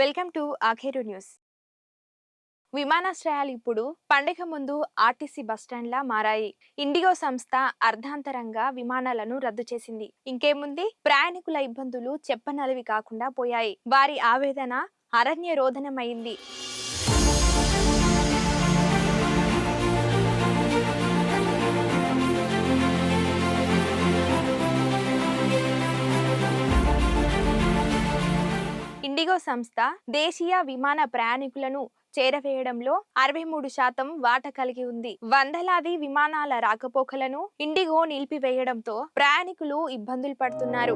Welcome to ఆఖేరు news. విమానాశ్రయాలు ఇప్పుడు పండగ ముందు ఆర్టీసీ బస్టాండ్లా మారాయి. ఇండిగో సంస్థ అర్ధాంతరంగా విమానాలను రద్దు చేసింది. ఇంకేముంది? ప్రయాణికుల ఇబ్బందులు చెప్పనలవి కాకుండా పోయాయి. వారి ఆవేదన అరణ్య రోధనమైంది ఇండిగో సంస్థ దేశీయ విమాన ప్రయాణికులను చేరవేయడంలో అరవై మూడు శాతం వాట కలిగి ఉంది. వందలాది విమానాల రాకపోకలను ఇండిగో నిలిపివేయడంతో ప్రయాణికులు ఇబ్బందులు పడుతున్నారు.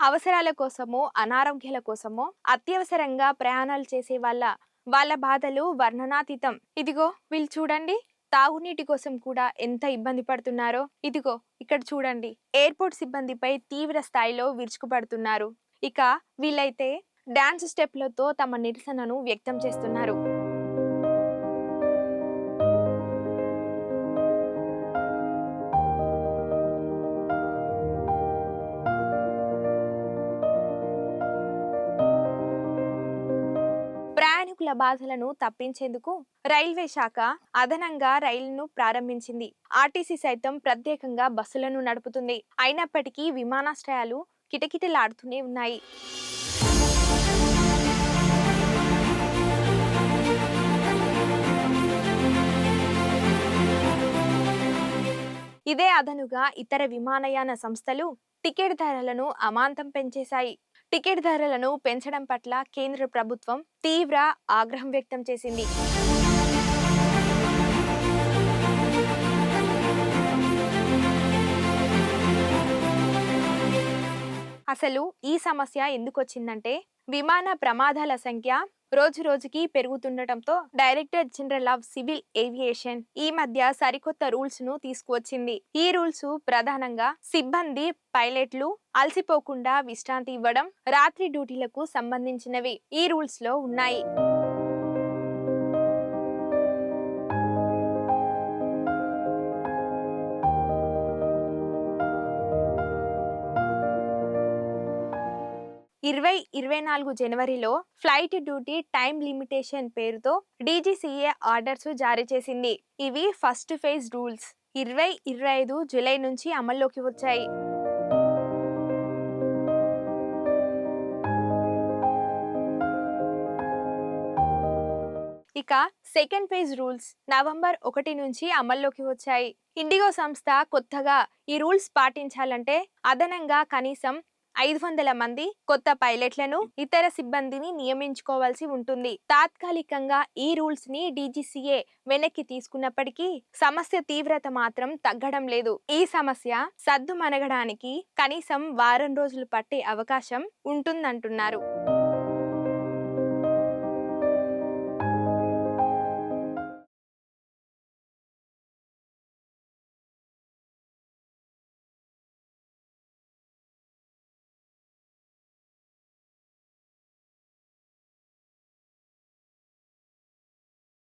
అవసరాల కోసమో అనారోగ్యాల కోసమో అత్యవసరంగా ప్రయాణాలు చేసే వాళ్ళ వాళ్ళ బాధలు వర్ణనాతీతం. ఇదిగో వీళ్ళు చూడండి. తాగునీటి కోసం కూడా ఎంత ఇబ్బంది పడుతున్నారో ఇదిగో ఇక్కడ చూడండి. ఎయిర్పోర్ట్ సిబ్బందిపై తీవ్ర స్థాయిలో విరుచుకుపడుతున్నారు. ఇక వీళ్ళైతే డాన్స్ స్టెప్లతో తమ నిరసనను వ్యక్తం చేస్తున్నారు. బాధలను తప్పించేందుకు రైల్వే శాఖ అదనంగా రైలును ప్రారంభించింది. ఆర్టీసీ సైతం ప్రత్యేకంగా బస్సులను నడుపుతుంది. అయినప్పటికీ విమానాశ్రయాలు కిటకిటలాడుతూనే ఉన్నాయి. ఇదే అదనుగా ఇతర విమానయాన సంస్థలు టికెట్ ధరలను అమాంతం పెంచేశాయి. టికెట్ ధరలను పెంచడం పట్ల కేంద్ర ప్రభుత్వం తీవ్ర ఆగ్రహం వ్యక్తం చేసింది. అసలు ఈ సమస్య ఎందుకు వచ్చిందంటే విమాన ప్రమాదాల సంఖ్య రోజు రోజుకి పెరుగుతుండటంతో director general of civil aviation ఈ మధ్య సరికొత్త రూల్స్ను తీసుకువచ్చింది. ఈ రూల్స్ ప్రధానంగా సిబ్బంది పైలట్లు అలసిపోకుండా విశ్రాంతి ఇవ్వడం రాత్రి డ్యూటీలకు సంబంధించినవి ఈ రూల్స్లో ఉన్నాయి. ఇరవై ఇరవై నాలుగు జనవరిలో ఫ్లైట్ డ్యూటీ టైం లిమిటేషన్ పేరుతో డీజీసీఏ ఆర్డర్స్ జారీ చేసింది. ఇవి ఫస్ట్ ఫేజ్ రూల్స్. ఇరవై ఇరవై ఐదు జూలై నుంచి అమల్లోకి వచ్చాయి. ఇక సెకండ్ ఫేజ్ రూల్స్ నవంబర్ ఒకటి నుంచి అమల్లోకి వచ్చాయి. ఇండిగో సంస్థ కొత్తగా ఈ రూల్స్ పాటించాలంటే అదనంగా కనీసం ఐదు వందల మంది కొత్త పైలట్లను ఇతర సిబ్బందిని నియమించుకోవాల్సి ఉంటుంది. తాత్కాలికంగా ఈ రూల్స్ని డీజీసీఏ వెనక్కి తీసుకున్నప్పటికీ సమస్య తీవ్రత మాత్రం తగ్గడం లేదు. ఈ సమస్య సద్దు మనగడానికి కనీసం వారం రోజులు పట్టే అవకాశం ఉంటుందంటున్నారు.